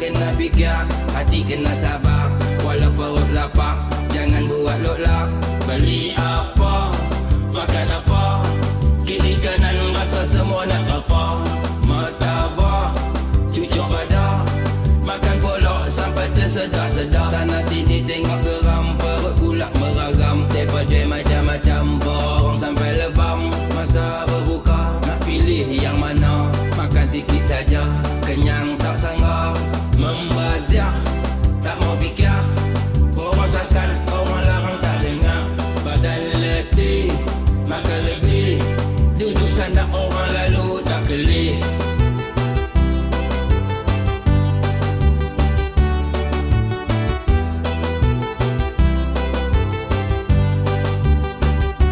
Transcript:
kena fikir Hati kena sabar. Walau perut lapar Jangan buat loklah Beli apa? Makan apa? Kiri kanan rasa semua nak apa? Matabah Cucuk badar Makan polok sampai tersedar-sedar. Tanah sini tengok geram Perut pula meragam. Tepat macam-macam Borong sampai lebam. Masa berbuka Nak pilih yang mana? Makan sikit saja. Sana all